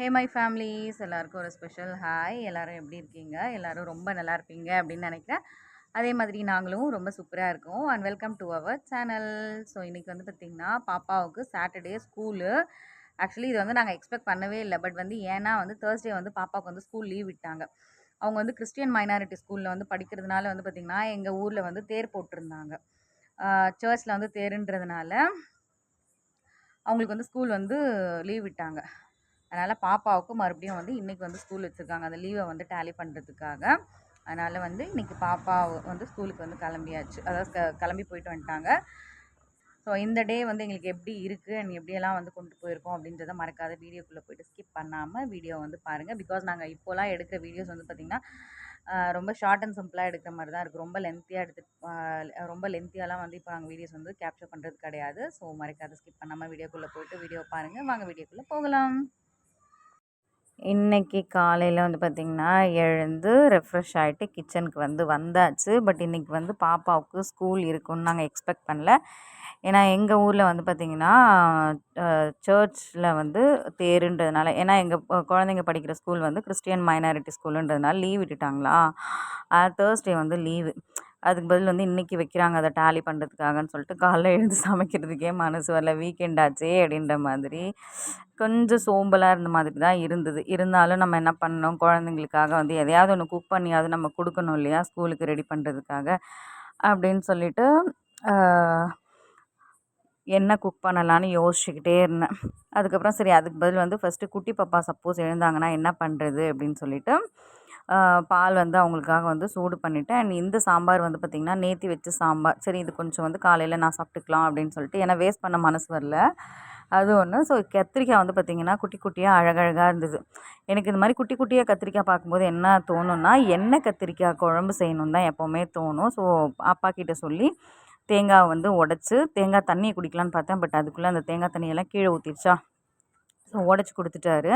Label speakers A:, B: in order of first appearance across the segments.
A: Hey my families எல்லாருக்கும் ஒரு special hi எல்லோரும் எப்படி இருக்கீங்க? எல்லோரும் ரொம்ப நல்லா இருப்பீங்க அப்படின்னு நினைக்கிறேன். அதே மாதிரி நாங்களும் ரொம்ப சூப்பராக இருக்கோம். And welcome to our channel so இன்றைக்கி வந்து பார்த்திங்கன்னா பாப்பாவுக்கு சாட்டர்டே ஸ்கூலு ஆக்சுவலி இது வந்து நாங்கள் எக்ஸ்பெக்ட் பண்ணவே இல்லை. பட் வந்து ஏன்னா வந்து தேர்ஸ்டே வந்து பாப்பாவுக்கு வந்து ஸ்கூல் லீவ் விட்டாங்க. அவங்க வந்து கிறிஸ்டியன் மைனாரிட்டி ஸ்கூலில் வந்து படிக்கிறதுனால வந்து பார்த்திங்கன்னா எங்கள் ஊரில் வந்து தேர் போட்டிருந்தாங்க. சர்ச்சில் வந்து தேருன்றதுனால அவங்களுக்கு வந்து ஸ்கூல் வந்து லீவ் விட்டாங்க. அதனால் பாப்பாவுக்கு மறுபடியும் வந்து இன்றைக்கி வந்து ஸ்கூல் வச்சுருக்காங்க. அந்த லீவை வந்து டேலி பண்ணுறதுக்காக அதனால் வந்து இன்றைக்கி பாப்பா வந்து ஸ்கூலுக்கு வந்து கிளம்பியாச்சு. அதாவது க கிளம்பி போயிட்டு வந்துட்டாங்க. ஸோ இந்த டே வந்து எங்களுக்கு எப்படி இருக்குது அண்ட் எப்படியெல்லாம் வந்து கொண்டு போயிருக்கோம் அப்படின்றத மறக்காத வீடியோக்குள்ளே போயிட்டு ஸ்கிப் பண்ணாமல் வீடியோ வந்து பாருங்கள் பிகாஸ் நாங்கள் இப்போலாம் எடுக்கிற வீடியோஸ் வந்து பார்த்திங்கன்னா ரொம்ப ஷார்ட் அண்ட் சிம்பிளாக எடுக்கிற மாதிரி தான் இருக்குது ரொம்ப லென்த்தியாக எடுத்து ரொம்ப லென்த்தியாலாம் வந்து இப்போ நாங்கள் வீடியோஸ் வந்து கேப்சர் பண்ணுறது கிடையாது. ஸோ மறக்காத ஸ்கிப் பண்ணாமல் வீடியோக்குள்ளே போயிட்டு வீடியோ பாருங்கள் வாங்க வீடியோக்குள்ளே போகலாம். இன்றைக்கி காலையில் வந்து பார்த்திங்கன்னா எழுந்து ரெஃப்ரெஷ் ஆகிட்டு கிச்சனுக்கு வந்து வந்தாச்சு. பட் இன்றைக்கி வந்து பாப்பாவுக்கு ஸ்கூல் இருக்குன்னு நாங்கள் எக்ஸ்பெக்ட் பண்ணல. ஏன்னா எங்கள் ஊரில் வந்து பார்த்திங்கன்னா சர்ச்சில் வந்து தேருன்றதுனால ஏன்னா எங்கள் குழந்தைங்க படிக்கிற ஸ்கூல் வந்து கிறிஸ்டியன் மைனாரிட்டி ஸ்கூலுன்றதுனால லீவ் விட்டுட்டாங்களா? தேர்ஸ்டே வந்து லீவு அதுக்கு பதில் வந்து இன்றைக்கி வைக்கிறாங்க அதை டேலி பண்ணுறதுக்காகன்னு சொல்லிட்டு காலைல எழுந்து சமைக்கிறதுக்கே மனசு வரல. வீக்கெண்ட் ஆச்சே அப்படின்ற மாதிரி. கொஞ்சம் சோம்பலாக இருந்த மாதிரி தான் இருந்தது. இருந்தாலும் நம்ம என்ன பண்ணோம் குழந்தைங்களுக்காக வந்து எதையாவது ஒன்று குக் பண்ணியாவது நம்ம கொடுக்கணும் இல்லையா? ஸ்கூலுக்கு ரெடி பண்ணுறதுக்காக அப்படின்னு சொல்லிட்டு என்ன குக் பண்ணலான்னு யோசிச்சுக்கிட்டே இருந்தேன். அதுக்கப்புறம் சரி அதுக்கு பதில் வந்து ஃபஸ்ட்டு குட்டி பாப்பா சப்போஸ் எழுந்தாங்கன்னா என்ன பண்ணுறது அப்படின்னு சொல்லிட்டு பால் வந்து அவங்களுக்காக வந்து சூடு பண்ணிவிட்டேன் அண்ட் இந்த சாம்பார் வந்து பார்த்திங்கன்னா நேற்றி வச்சு சாம்பார். சரி இது கொஞ்சம் வந்து காலையில் நான் சாப்பிட்டுக்கலாம் அப்படின்னு சொல்லிட்டு ஏன்னா வேஸ்ட் பண்ண மனசு வரல. அது ஒன்று ஸோ கத்திரிக்காய் வந்து பார்த்திங்கன்னா குட்டி குட்டியாக அழகழகாக இருந்தது. எனக்கு இந்த மாதிரி குட்டி குட்டியாக கத்திரிக்காய் பார்க்கும்போது என்ன தோணுன்னா எண்ணெய் கத்திரிக்காய் குழம்பு செய்யணும் தான் எப்போவுமே தோணும். ஸோ அப்பா கிட்டே சொல்லி தேங்காய் வந்து உடச்சி தேங்காய் தண்ணியை குடிக்கலான்னு பார்த்தேன். பட் அதுக்குள்ளே அந்த தேங்காய் தண்ணியெல்லாம் கீழே ஊற்றிடுச்சா ஸோ உடச்சி கொடுத்துட்டாரு.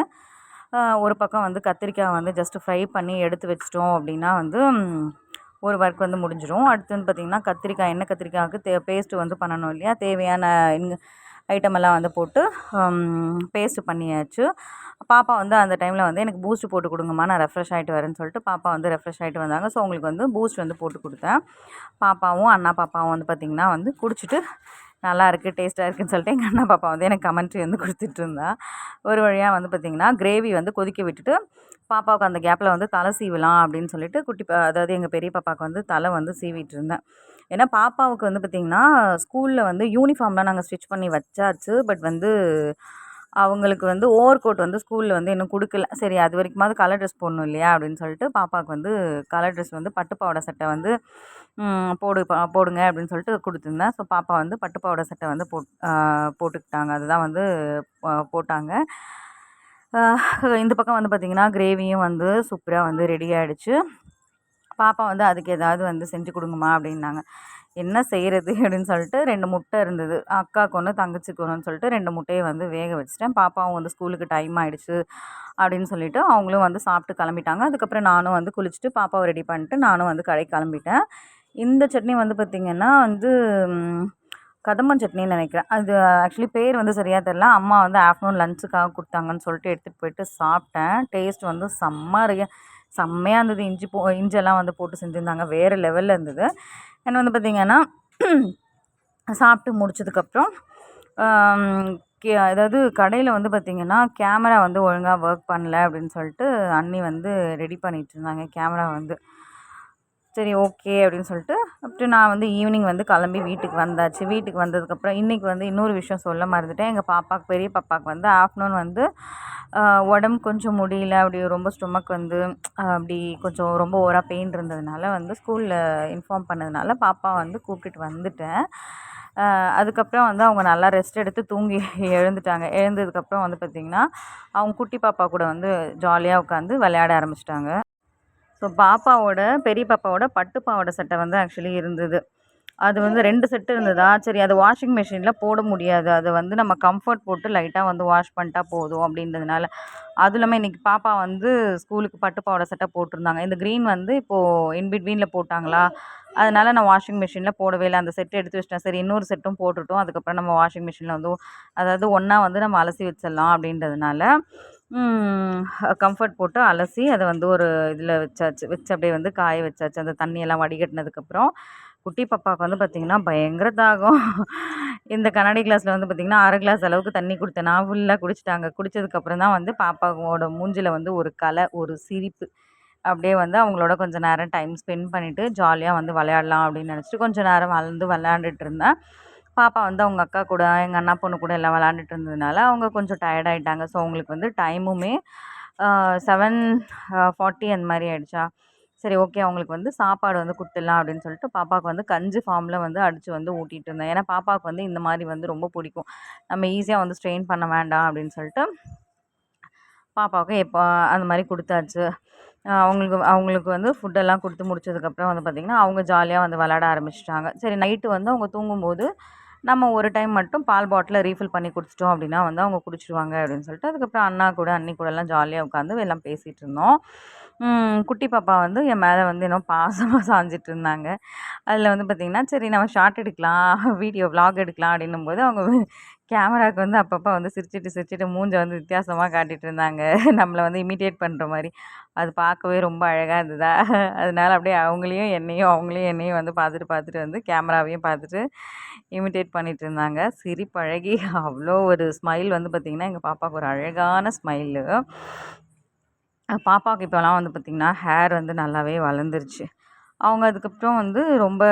A: ஒரு பக்கம் வந்து கத்திரிக்காய் வந்து ஜஸ்ட்டு ஃப்ரை பண்ணி எடுத்து வச்சிட்டோம் அப்படின்னா வந்து ஒரு ஒர்க் வந்து முடிஞ்சிடும் அடுத்து வந்து பார்த்திங்கன்னா கத்திரிக்காய் எண்ணெய் கத்திரிக்காய்க்கு தே பேஸ்ட்டு வந்து பண்ணணும் இல்லையா? தேவையான ஐட்டமெல்லாம் வந்து போட்டு பேஸ்ட்டு பண்ணியாச்சு. பாப்பா வந்து அந்த டைமில் வந்து எனக்கு பூஸ்ட் போட்டு கொடுங்கம்மா நான் ரெஃப்ரெஷ் ஆகிட்டு வரேன்னு சொல்லிட்டு பாப்பா வந்து ரெஃப்ரெஷ் ஆகிட்டு வந்தாங்க. ஸோ அவங்களுக்கு வந்து பூஸ்ட் வந்து போட்டு கொடுத்தேன். பாப்பாவும் அண்ணா பாப்பாவும் வந்து பார்த்திங்கன்னா வந்து குடிச்சிட்டு நல்லா இருக்குது டேஸ்ட்டாக இருக்குதுன்னு சொல்லிட்டு எங்கள் அண்ணா பாப்பா வந்து எனக்கு கமெண்ட்ரி வந்து கொடுத்துட்டு இருந்தா. ஒரு வழியாக வந்து பார்த்திங்கன்னா கிரேவி வந்து கொதிக்க விட்டுட்டு பாப்பாவுக்கு அந்த கேப்பில் வந்து தலை சீவலாம் அப்படின்னு சொல்லிட்டு குட்டி அதாவது எங்கள் பெரிய பாப்பாவுக்கு வந்து தலை வந்து சீவிட்டு இருந்தேன். ஏன்னா பாப்பாவுக்கு வந்து பார்த்திங்கன்னா ஸ்கூலில் வந்து யூனிஃபார்ம்லாம் நாங்கள் ஸ்டிச் பண்ணி வச்சாச்சு. பட் வந்து அவங்களுக்கு வந்து ஓவர் கோட் வந்து ஸ்கூலில் வந்து இன்னும் கொடுக்கல. சரி அது வரைக்குமாவது கலர் ட்ரெஸ் போடணும் இல்லையா? அப்படின்னு சொல்லிட்டு பாப்பாவுக்கு வந்து கலர் ட்ரெஸ் வந்து பட்டுப்பாவோட சட்டை வந்து போடு போடுங்க அப்படின்னு சொல்லிட்டு கொடுத்துருந்தேன். ஸோ பாப்பா வந்து பட்டுப்பாவோட சட்டை வந்து போட் போட்டுக்கிட்டாங்க. அதுதான் வந்து போட்டாங்க. இந்த பக்கம் வந்து பார்த்திங்கன்னா கிரேவியும் வந்து சூப்பராக வந்து ரெடி ஆகிடுச்சு பாப்பா வந்து அதுக்கு ஏதாவது வந்து செஞ்சு கொடுங்கம்மா அப்படின்னாங்க. என்ன செய்கிறது அப்படின்னு சொல்லிட்டு ரெண்டு முட்டை இருந்தது. அக்காவுக்கு ஒன்று தங்கச்சிக்கு ஒன்றுன்னு சொல்லிட்டு ரெண்டு முட்டையை வந்து வேக வச்சுட்டேன். பாப்பாவும் வந்து ஸ்கூலுக்கு டைம் ஆகிடுச்சு அப்படின்னு சொல்லிட்டு அவங்களும் வந்து சாப்பிட்டு கிளம்பிட்டாங்க. அதுக்கப்புறம் நானும் வந்து குளிச்சுட்டு பாப்பாவை ரெடி பண்ணிட்டு நானும் வந்து கடைக்கு கிளம்பிட்டேன். இந்த சட்னி வந்து பார்த்திங்கன்னா வந்து கதம்பம் சட்னின்னு நினைக்கிறேன். அது ஆக்சுவலி பேர் வந்து சரியாக தெரில அம்மா வந்து ஆஃப்டர்நூன் லஞ்சுக்காக கொடுத்தாங்கன்னு சொல்லிட்டு எடுத்துகிட்டு போயிட்டு சாப்பிட்டேன். டேஸ்ட் வந்து செம்ம செம்மையாக இருந்தது. இஞ்சி போ இஞ்செல்லாம் வந்து போட்டு செஞ்சுருந்தாங்க. வேறு லெவலில் இருந்தது. என்ன வந்து பார்த்திங்கன்னா சாப்பிட்டு முடிச்சதுக்கப்புறம் கே அதாவது கடையில் வந்து பார்த்திங்கன்னா கேமரா வந்து ஒழுங்காக ஒர்க் பண்ணல அப்படின்னு சொல்லிட்டு அண்ணி வந்து ரெடி பண்ணிகிட்டு இருந்தாங்க. கேமரா வந்து சரி ஓகே அப்படின்னு சொல்லிட்டு அப்புறம் நான் வந்து ஈவினிங் வந்து கிளம்பி வீட்டுக்கு வந்தாச்சு. வீட்டுக்கு வந்ததுக்கப்புறம் இன்றைக்கி வந்து இன்னொரு விஷயம் சொல்ல மறந்துட்டேன். எங்கள் பாப்பாவுக்கு பெரிய பாப்பாவுக்கு வந்து ஆஃப்டர்நூன் வந்து உடம்பு கொஞ்சம் முடியல. அப்படி ரொம்ப ஸ்டொமக் வந்து அப்படி கொஞ்சம் ரொம்ப ஓராக பெயின் இருந்ததுனால வந்து ஸ்கூலில் இன்ஃபார்ம் பண்ணதுனால பாப்பா வந்து கூப்பிட்டுட்டு வந்துட்டேன். அதுக்கப்புறம் வந்து அவங்க நல்லா ரெஸ்ட் எடுத்து தூங்கி எழுந்துட்டாங்க. எழுந்ததுக்கப்புறம் வந்து பார்த்திங்கன்னா அவங்க குட்டி பாப்பா கூட வந்து ஜாலியாக உட்காந்து விளையாட ஆரம்பிச்சிட்டாங்க. ஸோ பாப்பாவோட பெரிய பாப்பாவோட பட்டு பாவாடை சட்டை வந்து ஆக்சுவலி இருந்தது. அது வந்து ரெண்டு செட்டு இருந்ததா? சரி அது வாஷிங் மிஷினில் போட முடியாது. அதை வந்து நம்ம கம்ஃபர்ட் போட்டு லைட்டாக வந்து வாஷ் பண்ணிட்டா போதும் அப்படின்றதுனால. அதுவும் இல்லாமல் இன்றைக்கி பாப்பா வந்து ஸ்கூலுக்கு பட்டு பாவாடை சட்டை போட்டிருந்தாங்க. இந்த க்ரீன் வந்து இப்போது இன் பிட்வீனில் போட்டாங்களா? அதனால் நான் வாஷிங் மிஷினில் போடவே இல்லை. அந்த செட்டு எடுத்து வச்சிட்டேன். சரி இன்னொரு செட்டும் போட்டுட்டோம். அதுக்கப்புறம் நம்ம வாஷிங் மிஷினில் வந்து அதாவது ஒன்றா வந்து நம்ம அலசி வச்சிடலாம் அப்படின்றதுனால கம்ஃபர்ட் போட்டு அலசி அதை வந்து ஒரு இதில் வச்சாச்சு. வச்சு அப்படியே வந்து காய வச்சாச்சு. அந்த தண்ணியெல்லாம் வடிகட்டினதுக்கப்புறம். குட்டி பாப்பாவுக்கு வந்து பார்த்திங்கன்னா பயங்கர தாகம். இந்த கண்ணாடி கிளாஸில் வந்து பார்த்திங்கன்னா அரை கிளாஸ் அளவுக்கு தண்ணி கொடுத்தேன் நான் ஃபுல்லாக குடிச்சிட்டாங்க. குடித்ததுக்கப்புறம் தான் வந்து பாப்பாவோட மூஞ்சில் வந்து ஒரு கலை ஒரு சிரிப்பு. அப்படியே வந்து அவங்களோட கொஞ்சம் நேரம் டைம் ஸ்பெண்ட் பண்ணிவிட்டு ஜாலியாக வந்து விளையாடலாம் அப்படின்னு நினச்சிட்டு கொஞ்சம் நேரம் வளர்ந்து விளையாண்டுட்டு இருந்தேன். பாப்பா வந்து அவங்க அக்கா கூட எங்கள் அண்ணா பொண்ணு கூட எல்லாம் விளாண்டுட்டு இருந்ததுனால அவங்க கொஞ்சம் டயர்ட் ஆகிட்டாங்க ஸோ அவங்களுக்கு வந்து டைமுமே செவன் ஃபார்ட்டி அந்த மாதிரி ஆயிடுச்சா. சரி ஓகே அவங்களுக்கு வந்து சாப்பாடு வந்து கொடுத்துடலாம் அப்படின்னு சொல்லிட்டு பாப்பாவுக்கு வந்து கஞ்சி ஃபார்மில் வந்து அடித்து வந்து ஊட்டிகிட்டு இருந்தேன். ஏன்னா பாப்பாவுக்கு வந்து இந்த மாதிரி வந்து ரொம்ப பிடிக்கும். நம்ம ஈஸியாக வந்து ஸ்ட்ரெயின் பண்ண வேண்டாம் அப்படின்னு சொல்லிட்டு பாப்பாவுக்கு எப்போ அந்த மாதிரி கொடுத்தாச்சு. அவங்களுக்கு அவங்களுக்கு வந்து ஃபுட்டெல்லாம் கொடுத்து முடிச்சதுக்கப்புறம் வந்து பார்த்திங்கன்னா அவங்க ஜாலியாக வந்து விளாட ஆரம்பிச்சிட்டாங்க. சரி நைட்டு வந்து அவங்க தூங்கும்போது நம்ம ஒரு டைம் மட்டும் பால் பாட்டிலை ரீஃபில் பண்ணி குடிச்சிட்டோம் அப்படின்னா வந்து அவங்க குடிச்சிடுவாங்க அப்படின்னு சொல்லிட்டு அதுக்கப்புறம் அண்ணா கூட அண்ணி கூடலாம் ஜாலியாக உட்காந்து எல்லாம் பேசிகிட்டு இருந்தோம். குட்டி பாப்பா வந்து என் மேலே வந்து இன்னும் பாசமாக சாஞ்சிட்டு இருந்தாங்க அதில் வந்து பார்த்திங்கன்னா சரி நம்ம ஷார்ட் எடுக்கலாம் வீடியோ விலாக் எடுக்கலாம் அப்படின்னும் போது அவங்க கேமராவுக்கு வந்து அப்பப்போ வந்து சிரிச்சிட்டு சிரிச்சிட்டு மூஞ்சை வந்து வித்தியாசமாக காட்டிகிட்டு இருந்தாங்க நம்மளை வந்து இமிட்டேட் பண்ணுற மாதிரி அது பார்க்கவே ரொம்ப அழகாக இருந்ததா? அதனால அப்படியே அவங்களையும் என்னையும் அவங்களையும் என்னையும் வந்து பார்த்துட்டு பார்த்துட்டு வந்து கேமராவையும் பார்த்துட்டு இமிட்டேட் பண்ணிகிட்டு இருந்தாங்க சிரிப்பழகி அவ்வளோ ஒரு ஸ்மைல் வந்து பார்த்திங்கன்னா எங்கள் பாப்பாவுக்கு ஒரு அழகான ஸ்மைலு பாப்பாவுக்கு இப்போலாம் வந்து பார்த்திங்கன்னா ஹேர் வந்து நல்லாவே வளர்ந்துருச்சு. அவங்க அதுக்கப்புறம் வந்து ரொம்ப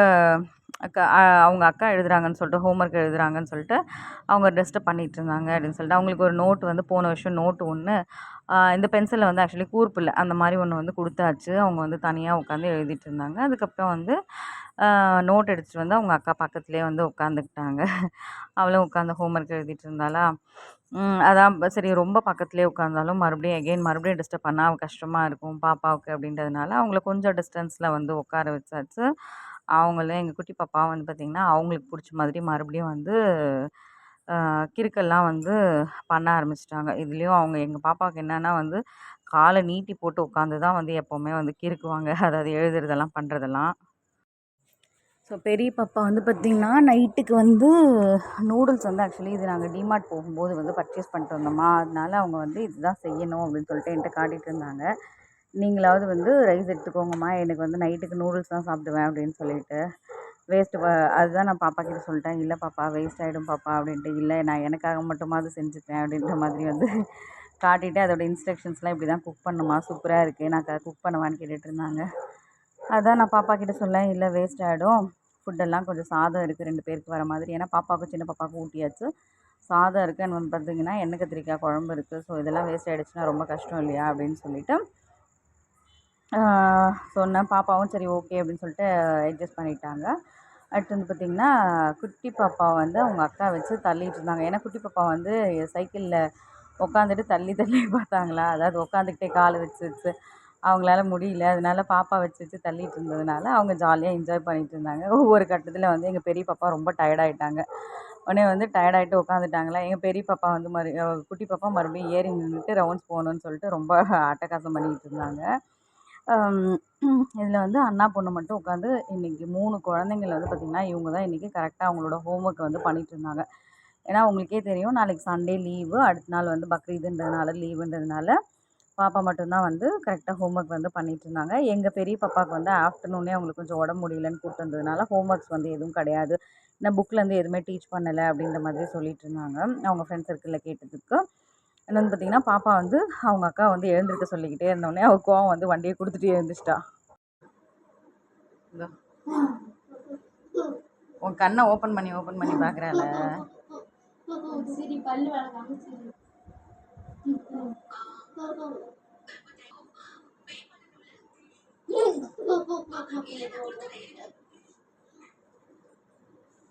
A: அக்கா அவங்க அக்கா எழுதுகிறாங்கன்னு சொல்லிட்டு ஹோம் ஒர்க் எழுதுகிறாங்கன்னு சொல்லிட்டு அவங்க டிஸ்டர்ப் பண்ணிகிட்டு இருந்தாங்க அப்படின்னு சொல்லிட்டு அவங்களுக்கு ஒரு நோட்டு வந்து போன வருஷம் நோட்டு ஒன்று இந்த பென்சிலில் வந்து ஆக்சுவலி கூர்ப்பில்லை அந்த மாதிரி ஒன்று வந்து கொடுத்தாச்சு. அவங்க வந்து தனியாக உட்காந்து எழுதிட்டு இருந்தாங்க அதுக்கப்புறம் வந்து நோட் எடுத்துகிட்டு வந்து அவங்க அக்கா பக்கத்துலேயே வந்து உட்காந்துக்கிட்டாங்க அவளும் உட்காந்து ஹோம் ஒர்க் எழுதிட்டு இருந்தாளா அதான் சரி ரொம்ப பக்கத்துலேயே உட்காந்தாலும் மறுபடியும் எகெயின் மறுபடியும் டிஸ்டர்ப் பண்ணால் கஷ்டமாக இருக்கும் பாப்பாவுக்கு அப்படின்றதுனால அவங்கள கொஞ்சம் டிஸ்டன்ஸில் வந்து உட்கார வச்சாச்சு. அவங்களும் எங்கள் குட்டி பாப்பா வந்து பார்த்திங்கன்னா அவங்களுக்கு பிடிச்ச மாதிரி மறுபடியும் வந்து கிறுக்கெல்லாம் வந்து பண்ண ஆரம்பிச்சிட்டாங்க. இதுலேயும் அவங்க எங்கள் பாப்பாவுக்கு என்னென்னா வந்து காலை நீட்டி போட்டு உட்காந்து தான் வந்து எப்போவுமே வந்து கிறுக்குவாங்க. அதாவது எழுதுறதெல்லாம் பண்ணுறதெல்லாம் ஸோ பெரிய பாப்பா வந்து பார்த்திங்கன்னா நைட்டுக்கு வந்து நூடுல்ஸ் வந்து ஆக்சுவலி இது நாங்கள் டிமார்ட் போகும்போது வந்து பர்ச்சேஸ் பண்ணிட்டு வந்தோமா அதனால அவங்க வந்து இதுதான் செய்யணும் அப்படின்னு சொல்லிட்டு என்கிட்ட காட்டிகிட்டு இருந்தாங்க. நீங்களாவது வந்து ரைஸ் எடுத்துக்கோங்கம்மா. எனக்கு வந்து நைட்டுக்கு நூடுல்ஸ் தான் சாப்பிடுவேன் அப்படின்னு சொல்லிட்டு. வேஸ்ட்டு அதுதான் நான் பாப்பா கிட்ட சொல்லிட்டேன். இல்லை பாப்பா வேஸ்ட் ஆகிடும் பாப்பா அப்படின்ட்டு. இல்லை நான் எனக்காக மட்டுமாவது செஞ்சுப்பேன் அப்படின்ற மாதிரி வந்து காட்டிட்டு அதோட இன்ஸ்ட்ரக்ஷன்ஸ்லாம் இப்படி தான் குக் பண்ணுமா சூப்பராக இருக்குது நான் குக் பண்ணுவான்னு கேட்டுட்டு இருந்தாங்க. அதான் நான் பாப்பா கிட்ட சொல்லேன் இல்லை வேஸ்ட் ஆகிடும் ஃபுட்டெல்லாம் கொஞ்சம் சாதம் இருக்குது ரெண்டு பேருக்கு வர மாதிரி. ஏன்னா பாப்பாவுக்கு சின்ன பாப்பாவுக்கு ஊட்டியாச்சு. சாதம் இருக்குது அண்ட் வந்து பார்த்திங்கன்னா எண்ணெய் கத்திரிக்காய் குழம்பு இருக்குது ஸோ இதெல்லாம் வேஸ்ட் ஆகிடுச்சுன்னா ரொம்ப கஷ்டம் இல்லையா? அப்படின்னு சொல்லிவிட்டு சொன்னேன் பாப்பாவும் சரி ஓகே அப்படின்னு சொல்லிட்டு அட்ஜஸ்ட் பண்ணிட்டாங்க. அடுத்து வந்து பார்த்திங்கன்னா குட்டி பாப்பா வந்து அவங்க அக்கா வச்சு தள்ளிகிட்டு இருந்தாங்க. ஏன்னா குட்டி பாப்பா வந்து சைக்கிளில் உட்காந்துட்டு தள்ளி தள்ளி பார்த்தாங்களா? அதாவது உட்காந்துக்கிட்டே காலை வச்சு வச்சு அவங்களால முடியல. அதனால பாப்பா வச்சு வச்சு தள்ளிட்டு இருந்ததுனால அவங்க ஜாலியாக என்ஜாய் பண்ணிகிட்டு இருந்தாங்க. ஒவ்வொரு கட்டத்தில் வந்து எங்கள் பெரிய பாப்பா ரொம்ப டயர்டாயிட்டாங்க உடனே வந்து டயர்டாகிட்டு உட்காந்துட்டாங்களா எங்கள் பெரிய பாப்பா வந்து மறு குட்டி பாப்பா மறுபடியும் ஏறி நின்றுட்டு ரவுண்ட்ஸ் போகணுன்னு சொல்லிட்டு ரொம்ப அட்டகாசம் பண்ணிக்கிட்டு இருந்தாங்க. இதில் வந்து அண்ணா பொண்ணு மட்டும் உட்காந்து இன்றைக்கி மூணு குழந்தைங்கள வந்து பார்த்திங்கன்னா இவங்க தான் இன்றைக்கி கரெக்டாக அவங்களோட ஹோம் ஒர்க்கை வந்து பண்ணிகிட்டு இருந்தாங்க. ஏன்னா உங்களுக்கே தெரியும் நாளைக்கு சண்டே லீவு அடுத்த நாள் வந்து பக்ரீதுன்றதுனால லீவுன்றதுனால பாப்பா மட்டும்தான் வந்து கரெக்டாக ஹோம் ஒர்க் வந்து பண்ணிகிட்டு இருந்தாங்க. எங்கள் பெரிய பாப்பாவுக்கு வந்து ஆஃப்டர்நூனே அவங்களுக்கு கொஞ்சம் உடம்பு முடியலன்னு கூப்பிட்டு வந்ததுனால ஹோம் ஒர்க்ஸ் வந்து எதுவும் கிடையாது. இன்னும் புக்லேருந்து எதுவுமே டீச் பண்ணலை அப்படின்ற மாதிரி சொல்லிட்டு இருந்தாங்க. அவங்க ஃப்ரெண்ட்ஸ் சர்க்கிளில் கேட்டதுக்கு இன்னொன்று பார்த்தீங்கன்னா பாப்பா வந்து அவங்க அக்கா வந்து எழுந்திருக்க சொல்லிக்கிட்டே இருந்தோடனே அவள் கோவம் வந்து வண்டியை கொடுத்துட்டு எழுந்துச்சிட்டா. உன் கண்ணை ஓப்பன் பண்ணி ஓப்பன் பண்ணி பார்க்குறாள்
B: சரி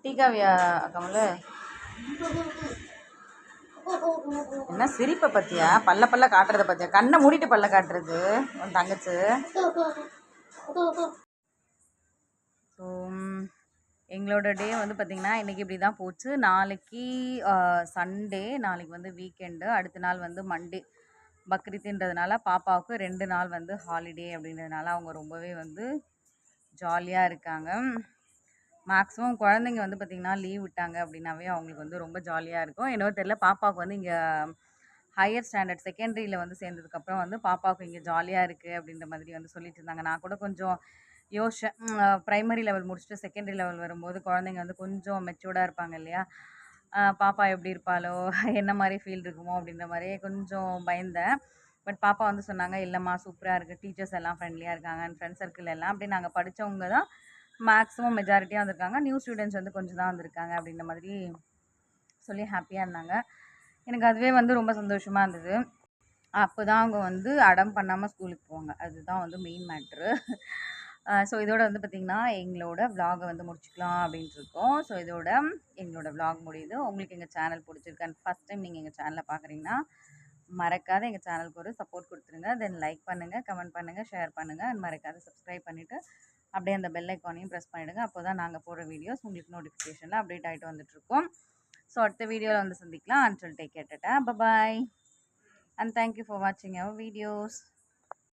A: டீகாவியா கமலு? என்ன சிரிப்பை பத்தியா பல்ல பல்ல காட்டுறத பத்தியா கண்ணை மூடிட்டு பல்ல காட்டுறது உன் தங்கச்சி. ஸோ எங்களோட டே வந்து பார்த்திங்கன்னா இன்றைக்கி இப்படி தான் போச்சு. நாளைக்கு சண்டே நாளைக்கு வந்து வீக்கெண்டு அடுத்த நாள் வந்து மண்டே பக்ரீத்துன்றதுனால பாப்பாவுக்கு ரெண்டு நாள் வந்து ஹாலிடே அப்படின்றதுனால அவங்க ரொம்பவே வந்து ஜாலியாக இருக்காங்க. மேக்ஸிமம் குழந்தைங்க வந்து பார்த்திங்கன்னா லீவ் விட்டாங்க அப்படின்னாவே அவங்களுக்கு வந்து ரொம்ப ஜாலியாக இருக்கும். என்னவோ தெரியல பாப்பாவுக்கு வந்து இங்கே ஹையர் ஸ்டாண்டர்ட் செகண்டரியில் வந்து சேர்ந்ததுக்கப்புறம் வந்து பாப்பாவுக்கு இங்கே ஜாலியாக இருக்குது அப்படின்ற மாதிரி வந்து சொல்லிட்டு இருந்தாங்க. நான் கூட கொஞ்சம் யோசிச்சேன் ப்ரைமரி லெவல் முடிச்சுட்டு செகண்டரி லெவல் வரும்போது குழந்தைங்க வந்து கொஞ்சம் மெச்சூர்டாக இருப்பாங்க இல்லையா? பாப்பா எப்படி இருப்பாளோ என்ன மாதிரி ஃபீல் இருக்குமோ அப்படின்ற மாதிரியே கொஞ்சம் பயந்தேன். பட் பாப்பா வந்து சொன்னாங்க இல்லைம்மா சூப்பராக இருக்குது டீச்சர்ஸ் எல்லாம் ஃப்ரெண்ட்லியாக இருக்காங்க. ஃப்ரெண்ட் சர்க்கிள் எல்லாம் அப்படி நாங்கள் படித்தவங்க தான் மேக்ஸிமம் மெஜாரிட்டியாக வந்திருக்காங்க. நியூ ஸ்டூடெண்ட்ஸ் வந்து கொஞ்சம் தான் வந்திருக்காங்க அப்படின்ற மாதிரி சொல்லி ஹாப்பியாக இருந்தாங்க. எனக்கு அதுவே வந்து ரொம்ப சந்தோஷமாக இருந்தது. அப்போ தான் அவங்க வந்து அடம் பண்ணாமல் ஸ்கூலுக்கு போவாங்க. அதுதான் வந்து மெயின் மேட்ரு ஸோ இதோட வந்து பார்த்திங்கன்னா எங்களோட vlog-அ வந்து முடிச்சுக்கலாம் அப்படின்ட்டு இருக்கோம். ஸோ இதோட எங்களோட விளாக் முடியுது. உங்களுக்கு எங்கள் சேனல் பிடிச்சிருக்கு அண்ட் ஃபஸ்ட் டைம் நீங்கள் எங்கள் சேனலை பார்க்குறீங்கன்னா மறக்காத எங்கள் சேனலுக்கு ஒரு சப்போர்ட் கொடுத்துருங்க. தென் லைக் பண்ணுங்கள் கமெண்ட் பண்ணுங்கள் ஷேர் பண்ணுங்கள் அண்ட் மறக்காத சப்ஸ்கிரைப் பண்ணிவிட்டு அப்படியே அந்த பெல் ஐக்கானையும் ப்ரெஸ் பண்ணிவிடுங்க அப்போ தான் நாங்கள் போடுற வீடியோஸ் உங்களுக்கு நோட்டிஃபிகேஷனில் அப்டேட் ஆகிட்டு வந்துட்டுருக்கோம். ஸோ அடுத்த வீடியோவில் வந்து சந்திக்கலாம். அன்டில் டேக் கேட்டுட்டேன் bye bye and thank you for வாட்சிங் அவர் வீடியோஸ்